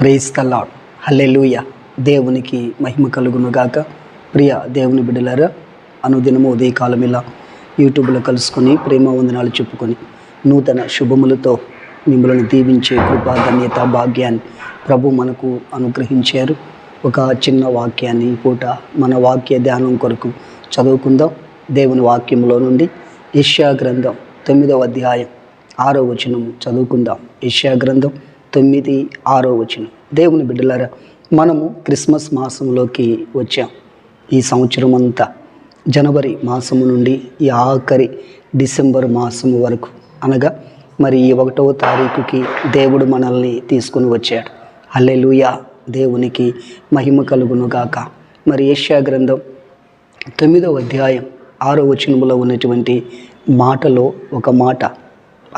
Praise తల్లాడ్ హల్లెలూయ దేవునికి మహిమ కలుగును గాక. ప్రియ దేవుని బిడ్డలారా అనుదినము ఉదయకాలం ఇలా యూట్యూబ్లో కలుసుకొని ప్రేమ వందనాలు చెప్పుకొని నూతన శుభములతో మిమ్మల్ని దీవించే కృపా ధన్యత భాగ్యాన్ని ప్రభు మనకు అనుగ్రహించారు. ఒక చిన్న వాక్యాన్ని పూట మన వాక్య ధ్యానం కొరకు చదువుకుందాం. దేవుని వాక్యంలో నుండి యష్యా గ్రంథం తొమ్మిదవ అధ్యాయం ఆరో వచనం చదువుకుందాం. యష్యా గ్రంథం తొమ్మిది ఆరో వచనం. దేవుని బిడ్డలారా మనము క్రిస్మస్ మాసంలోకి వచ్చాం. ఈ సంవత్సరం అంతా జనవరి మాసము నుండి ఈ ఆఖరి డిసెంబర్ మాసము వరకు అనగా మరి ఈ ఒకటవ తారీఖుకి దేవుడు మనల్ని తీసుకుని వచ్చాడు. అల్లెలుయా దేవునికి మహిమ కలుగునుగాక. మరి ఏషియా గ్రంథం తొమ్మిదవ అధ్యాయం ఆరో వచనములో ఉన్నటువంటి మాటలో ఒక మాట.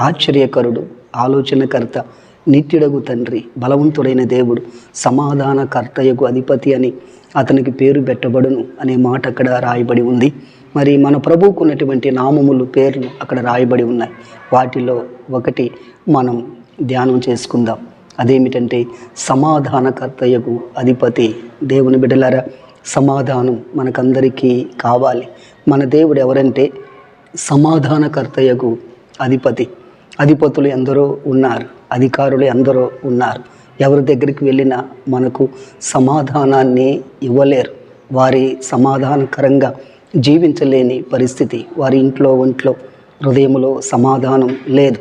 ఆశ్చర్యకరుడు ఆలోచనకర్త నిత్యుడగు తండ్రి బలవంతుడైన దేవుడు సమాధానకర్తయకు అధిపతి అని అతనికి పేరు పెట్టబడును అనే మాట అక్కడ రాయబడి ఉంది. మరి మన ప్రభువుకు ఉన్నటువంటి నామములు పేర్లు అక్కడ రాయబడి ఉన్నాయి. వాటిలో ఒకటి మనం ధ్యానం చేసుకుందాం. అదేమిటంటే సమాధానకర్తయకు అధిపతి. దేవుని బిడ్డలారా సమాధానం మనకందరికీ కావాలి. మన దేవుడు ఎవరంటే సమాధానకర్తయకు అధిపతి. అధిపతులు ఎందరో ఉన్నారు అధికారులు ఎందరో ఉన్నారు. ఎవరి దగ్గరికి వెళ్ళినా మనకు సమాధానాన్ని ఇవ్వలేరు. వారి సమాధానకరంగా జీవించలేని పరిస్థితి. వారి ఇంట్లో ఒంట్లో హృదయంలో సమాధానం లేదు.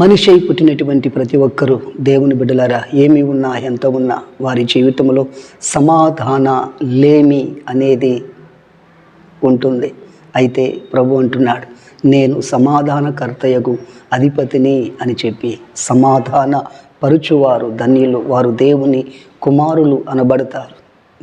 మనిషి పుట్టినటువంటి ప్రతి ఒక్కరూ దేవుని బిడ్డలారా ఏమి ఉన్నా ఎంత ఉన్నా వారి జీవితంలో సమాధాన లేమి అనేది ఉంటుంది. అయితే ప్రభు అంటున్నాడు నేను సమాధానకర్తయగు అధిపతిని అని చెప్పి సమాధాన పరుచువారు ధన్యులు వారు దేవుని కుమారులు అనబడతారు.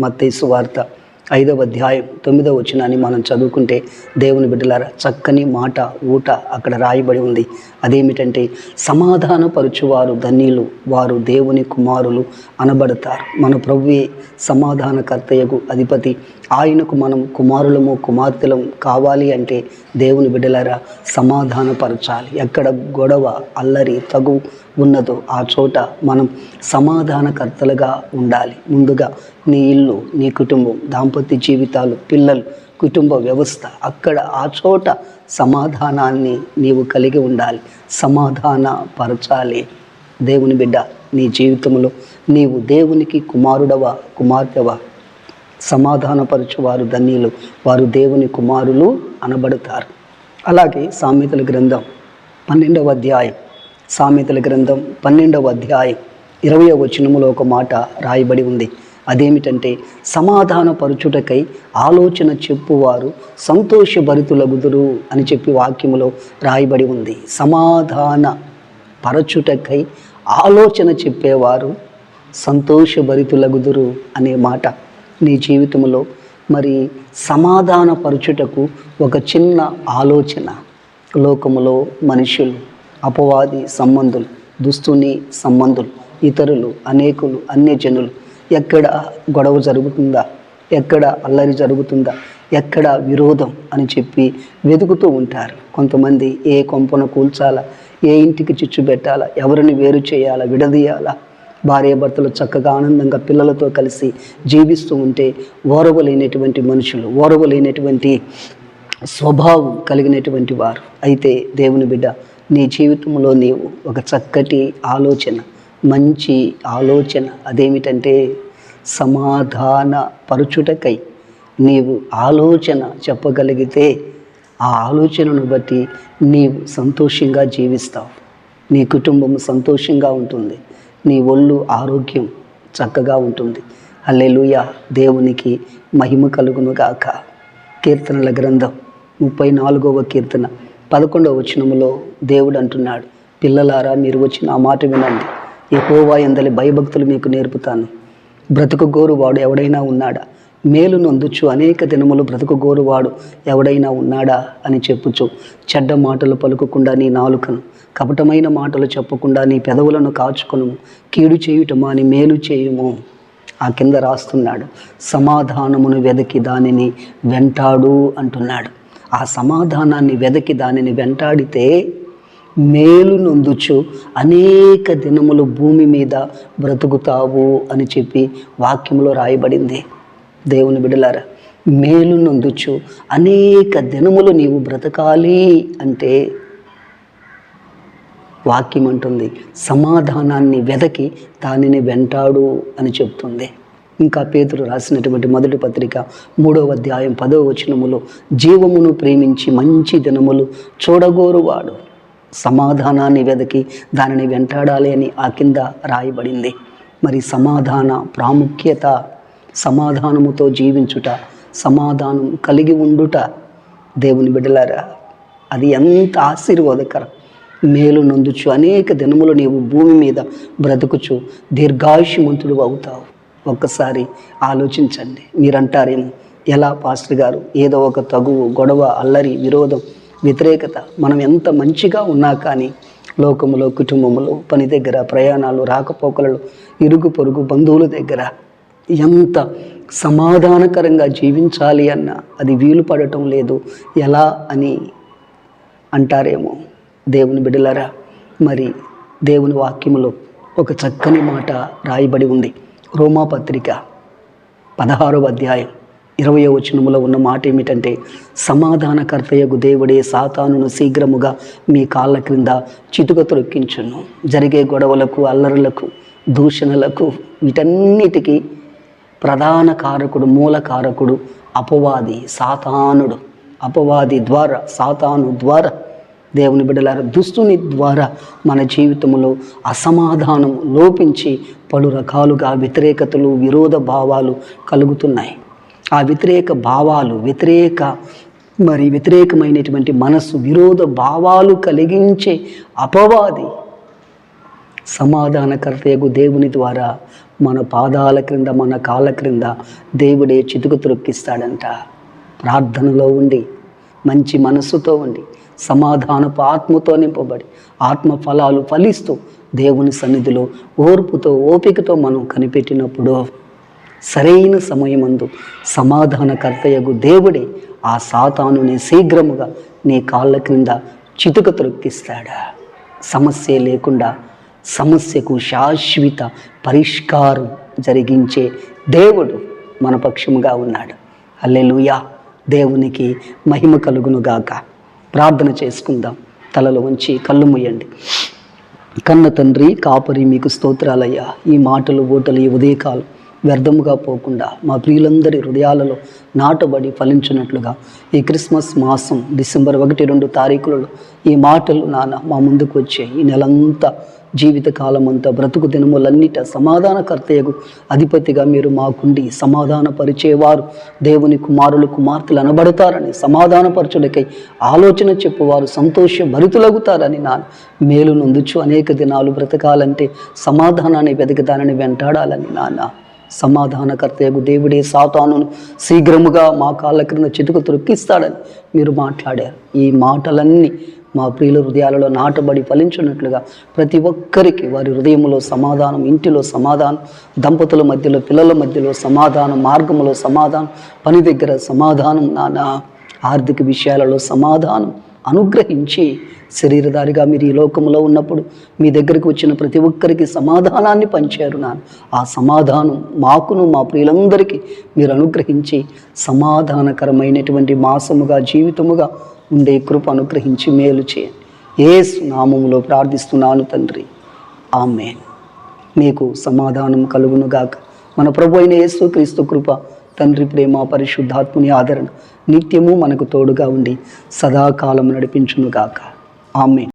మత్తేసు వార్త ఐదవ అధ్యాయం తొమ్మిదవ వచనాన్ని మనం చదువుకుంటే దేవుని బిడ్డలారా చక్కని మాట ఊట అక్కడ రాయబడి ఉంది. అదేమిటంటే సమాధానపరుచువారు ధన్యులు వారు దేవుని కుమారులు అనబడతారు. మన ప్రభువే సమాధానకర్తయ్యకు అధిపతి. ఆయనకు మనం కుమారులము కుమార్తెలం కావాలి అంటే దేవుని బిడ్డలారా సమాధానపరచాలి. ఎక్కడ గొడవ అల్లరి తగు ఉన్నదో ఆ చోట మనం సమాధానకర్తలుగా ఉండాలి. ముందుగా నీ ఇల్లు నీ కుటుంబం దాంపత్య జీవితాలు పిల్లలు కుటుంబ వ్యవస్థ. అక్కడ ఆ చోట సమాధానాన్ని నీవు కలిగి ఉండాలి. సమాధాన పరచాలి దేవుని బిడ్డ నీ జీవితంలో నీవు దేవునికి కుమారుడవా కుమార్తెవా? సమాధానపరచు వారు ధన్యులు. వారు దేవుని కుమారులు అనబడతారు. అలాగే సామెతల గ్రంథం పన్నెండవ అధ్యాయం. సామెతల గ్రంథం పన్నెండవ అధ్యాయం. ఇరవై వచనములో ఒక మాట రాయబడి ఉంది. అదేమిటంటే సమాధానపరుచుటకై ఆలోచన చెప్పువారు సంతోషభరితులగుదురు అని చెప్పి వాక్యములో రాయబడి ఉంది. సమాధాన పరచుటకై ఆలోచన చెప్పేవారు సంతోషభరితులగుదురు అనే మాట నీ జీవితంలో. మరి సమాధాన పరచుటకు ఒక చిన్న ఆలోచన. లోకములో మనుషులు అపవాది సంబంధులు దుస్తుని సంబంధులు ఇతరులు అనేకులు అన్యజనులు ఎక్కడ గొడవ జరుగుతుందా? ఎక్కడ అల్లరి జరుగుతుందా? ఎక్కడ విరోధం అని చెప్పి వెతుకుతూ ఉంటారు. కొంతమంది ఏ కొంపన కూల్చాలా? ఏ ఇంటికి చిచ్చు పెట్టాలా? ఎవరిని వేరు చేయాలా? విడదీయాలా? భార్యాభర్తలు చక్కగా ఆనందంగా పిల్లలతో కలిసి జీవిస్తూ ఉంటే ఓరవలేనటువంటి మనుషులు ఓరవలేనటువంటి స్వభావం కలిగినటువంటి వారు. అయితే దేవుని బిడ్డ నీ జీవితంలో నీవు ఒక చక్కటి ఆలోచన మంచి ఆలోచన అదేమిటంటే సమాధాన పరుచుటకై నీవు ఆలోచన చెప్పగలిగితే ఆ ఆలోచనను బట్టి నీవు సంతోషంగా జీవిస్తావు. నీ కుటుంబం సంతోషంగా ఉంటుంది. నీ ఒళ్ళు ఆరోగ్యం చక్కగా ఉంటుంది. అల్లెలుయ దేవునికి మహిమ కలుగునుగాక కీర్తనల గ్రంథం ముప్పై నాలుగవ కీర్తన పదకొండవ వచనములో దేవుడు అంటున్నాడు పిల్లలారా మీరు వచ్చిన ఆ మాట వినండి. ఎహోవా ఎందలి భయభక్తులు మీకు నేర్పుతాను. బ్రతుకు గోరువాడు ఎవడైనా ఉన్నాడా? మేలు నొందుచు అనేక దినములు బ్రతుకు గోరువాడు ఎవడైనా ఉన్నాడా అని చెప్పుచు చెడ్డ మాటలు పలుకుకుండా నీ నాలుకను కపటమైన మాటలు చెప్పకుండా నీ పెదవులను కాచుకొను కీడు చేయుటమా అని మేలు చేయుము. ఆ కింద రాస్తున్నాడు సమాధానమును వెదకి దానిని వెంటాడు అంటున్నాడు. ఆ సమాధానాన్ని వెదకి దానిని వెంటాడితే మేలు నొందుచు అనేక దినములు భూమి మీద బ్రతుకుతావు అని చెప్పి వాక్యంలో రాయబడింది. దేవుని బిడలారా మేలు నొందుచు అనేక దినములు నీవు బ్రతకాలి అంటే వాక్యం అంటుంది సమాధానాన్ని వెదకి దానిని వెంటాడు అని చెప్తుంది. ఇంకా పేతులు రాసినటువంటి మొదటి పత్రిక మూడవ అధ్యాయం పదవ వచనములో జీవమును ప్రేమించి మంచి దినములు చూడగోరువాడు. సమాధానాన్ని వెదకి దానిని వెంటాడాలి అని ఆ కింద రాయబడింది. మరి సమాధాన ప్రాముఖ్యత సమాధానముతో జీవించుట సమాధానం కలిగి ఉండుట దేవుని బిడ్డలారా అది ఎంత ఆశీర్వాదకరం. మేలు నొందుచు అనేక దినములు నీవు భూమి మీద బ్రతుకుచు దీర్ఘాయుషమంతుడు అవుతావు. ఒక్కసారి ఆలోచించండి. మీరంటారేమో ఎలా పాస్టర్ గారు? ఏదో ఒక తగువు గొడవ అల్లరి విరోధం వ్యతిరేకత. మనం ఎంత మంచిగా ఉన్నా కానీ లోకములో కుటుంబములో పని దగ్గర ప్రయాణాలు రాకపోకలలో ఇరుగు పొరుగు బంధువుల దగ్గర ఎంత సమాధానకరంగా జీవించాలి అన్న అది వీలు పడటం లేదు. ఎలా అని అంటారేమో దేవుని బిడలరా మరి దేవుని వాక్యములో ఒక చక్కని మాట రాయబడి ఉంది. రోమాపత్రిక పదహారవ అధ్యాయం. ఇరవై వచనములో ఉన్న మాట ఏమిటంటే సమాధానకర్తయగు దేవుడే సాతానును శీఘ్రముగా మీ కాళ్ళ క్రింద చితుక త్రొక్కించును జరిగే గొడవలకు అల్లరులకు దూషణలకు వీటన్నిటికీ ప్రధాన కారకుడు మూల కారకుడు అపవాది సాతానుడు. అపవాది ద్వారా సాతాను ద్వారా దేవుని బిడ్డలారా దుస్తుని ద్వారా మన జీవితంలో అసమాధానం లోపించి పలు రకాలుగా వ్యతిరేకతలు విరోధ భావాలు కలుగుతున్నాయి. ఆ వ్యతిరేక భావాలు వ్యతిరేక మరి వ్యతిరేకమైనటువంటి మనస్సు విరోధ భావాలు కలిగించే అపవాది సమాధానకర్తయగు దేవుని ద్వారా మన పాదాల క్రింద మన కాళ్ళ క్రింద దేవుడే చితుకు త్రొక్కిస్తాడంట. ప్రార్థనలో ఉండి మంచి మనస్సుతో ఉండి సమాధానపు ఆత్మతో నింపబడి ఆత్మ ఫలాలు ఫలిస్తూ దేవుని సన్నిధిలో ఓర్పుతో ఓపికతో మనం కనిపెట్టినప్పుడు సరైన సమయమందు సమాధానకర్తయగు దేవుడే ఆ సాతానుని శీఘ్రముగా నీ కాళ్ళ క్రింద చితుక త్రొక్కిస్తాడా సమస్య లేకుండా సమస్యకు శాశ్వత పరిష్కారం జరిగించే దేవుడు మన పక్షముగా ఉన్నాడు. అల్లెలుయా దేవునికి మహిమ కలుగునుగాక ప్రార్థన చేసుకుందాం. తలలో ఉంచి కళ్ళు ముయ్యండి కన్న తండ్రి కాపరి మీకు స్తోత్రాలయ్యా. ఈ మాటలు ఓటలు ఈ ఉదయకాలం వ్యర్థముగా పోకుండా మా ప్రియులందరి హృదయాలలో నాటబడి ఫలించినట్లుగా ఈ క్రిస్మస్ మాసం డిసెంబర్ ఒకటి రెండు తారీఖులలో ఈ మాటలు నాన్న మా ముందుకు వచ్చే ఈ నెలంతా జీవితకాలం అంతా బ్రతుకు దినములన్నిట సమాధానకర్తయ్యకు అధిపతిగా మీరు మాకుండి సమాధానపరిచేవారు. దేవుని కుమారులు కుమార్తెలు అనబడతారని సమాధానపరచుడికై ఆలోచన చెప్పువారు సంతోష భరితులగుతారని నా మేలు నొందుచు అనేక దినాలు బ్రతకాలంటే సమాధానాన్ని వెతకదానని వెంటాడాలని నాన్న. సమాధానకర్తయగు దేవుడే సాతానును శీఘ్రముగా మా కాళ్ళ క్రింద చిటుకు త్రొక్కిస్తాడని మీరు మాట్లాడారు. ఈ మాటలన్నీ మా ప్రియుల హృదయాలలో నాటబడి ఫలించినట్లుగా ప్రతి ఒక్కరికి వారి హృదయంలో సమాధానం ఇంటిలో సమాధానం దంపతుల మధ్యలో పిల్లల మధ్యలో సమాధానం మార్గంలో సమాధానం పని దగ్గర సమాధానం నానా. ఆర్థిక విషయాలలో సమాధానం అనుగ్రహించి శరీరధారిగా మీరు ఈ లోకంలో ఉన్నప్పుడు మీ దగ్గరికి వచ్చిన ప్రతి ఒక్కరికి సమాధానాన్ని పంచారు నాన్న. ఆ సమాధానం మాకును మా ప్రియులందరికీ మీరు అనుగ్రహించి సమాధానకరమైనటువంటి మాసముగా జీవితముగా ఉండే కృప అనుగ్రహించి మేలు చేయండి. ఏసు నామములో ప్రార్థిస్తున్నాను తండ్రి. ఆమె మీకు సమాధానం కలుగునుగాక. మన ప్రభు అయిన యేసు క్రీస్తు కృప తండ్రి ప్రేమ పరిశుద్ధాత్ముని ఆదరణ నిత్యము మనకు తోడుగా ఉండి సదాకాలం నడిపించునుగాక. ఆమె